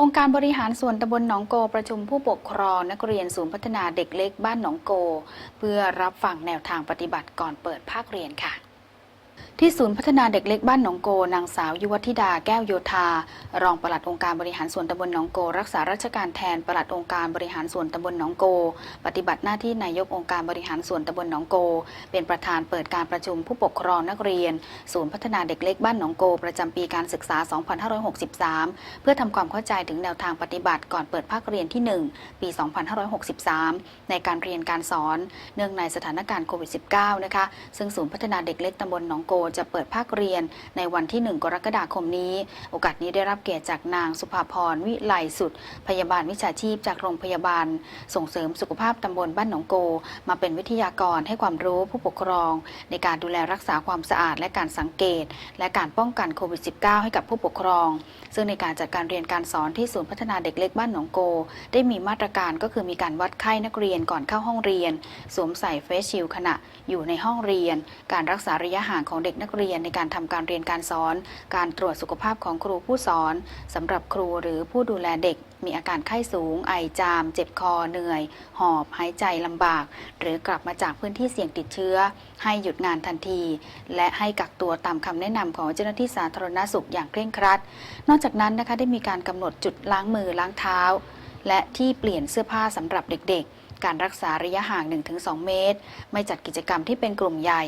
องค์การบริหารส่วนตำบลหนองโกประชุมผู้ปกครองนักเรียนศูนย์พัฒนาเด็กเล็กบ้านหนองโก เพื่อรับฟังแนวทางปฏิบัติก่อนเปิดภาคเรียนค่ะที่ศูนย์พัฒนาเด็กเล็กบ้านหนองโก นางสาวยุวธิดาแก้วโยธา รองปลัดองค์การบริหารส่วนตำบลหนองโก รักษาราชการแทนปลัดองค์การบริหารส่วนตำบลหนองโก ปฏิบัติหน้าที่นายกองค์การบริหารส่วนตำบลหนองโก เป็นประธานเปิดการประชุมผู้ปกครองนักเรียน ศูนย์พัฒนาเด็กเล็กบ้านหนองโก ประจำปีการศึกษา 2563 เพื่อทำความเข้าใจถึงแนวทางปฏิบัติก่อนเปิดภาคเรียนที่ 1 ปี 2563 ในการเรียนการสอน เนื่องในสถานการณ์โควิด -19 นะคะซึ่งศูนย์พัฒนาเด็กเล็กตำบลหนองโกจะเปิดภาคเรียนในวันที่ 1 กรกฎาคมนี้ โอกาสนี้ได้รับเกียรติจากนางสุภาพรวิไลสุด พยาบาลวิชาชีพจากโรงพยาบาล ส่งเสริมสุขภาพตำบลบ้านหนองโก มาเป็นวิทยากรให้ความรู้ผู้ปกครอง ในการดูแลรักษาความสะอาดและการสังเกต และการป้องกันโควิด -19 ให้กับผู้ปกครอง ซึ่งในการจัดการเรียนการสอนที่ศูนย์พัฒนาเด็กเล็กบ้านหนองโก ได้มีมาตรการก็คือมีการวัดไข้นักเรียนก่อนเข้าห้องเรียน สวมใส่เฟสชิลขณะอยู่ในห้องเรียน การรักษาระยะห่างของเด็กนักเรียนในการทำการเรียนการสอน การตรวจสุขภาพของครูผู้สอนสำหรับครูหรือผู้ดูแลเด็ก มีอาการไข้สูง ไอจาม เจ็บคอเหนื่อย หอบหายใจลำบาก หรือกลับมาจากพื้นที่เสี่ยงติดเชื้อ ให้หยุดงานทันที และให้กักตัวตามคำแนะนำของเจ้าหน้าที่สาธารณสุขอย่างเคร่งครัด นอกจากนั้นนะคะได้มีการกำหนดจุดล้างมือล้างเท้า และที่เปลี่ยนเสื้อผ้าสำหรับเด็กๆ การรักษาระยะห่าง 1-2 เมตร ไม่จัดกิจกรรมที่เป็นกลุ่มใหญ่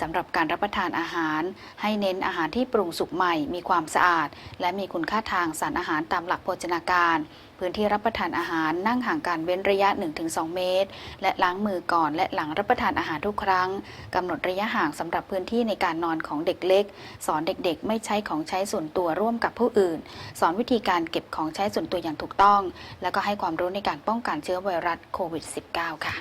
สำหรับการรับประทานอาหาร ให้เน้นอาหารที่ปรุงสุกใหม่ มีความสะอาด และมีคุณค่าทางสารอาหารตามหลักโภชนาการ พื้นที่รับประทานอาหารนั่งห่างกันเว้นระยะ 1-2 เมตร และล้างมือก่อนและหลังรับประทานอาหารทุกครั้งกำหนดระยะห่างสำหรับพื้นที่ในการนอนของเด็กเล็ก สอนเด็กๆ ไม่ใช้ของใช้ส่วนตัวร่วมกับผู้อื่น สอนวิธีการเก็บของใช้ส่วนตัวอย่างถูกต้อง และก็ให้ความรู้ในการป้องกันเชื้อไวรัสโควิด -19 ค่ะ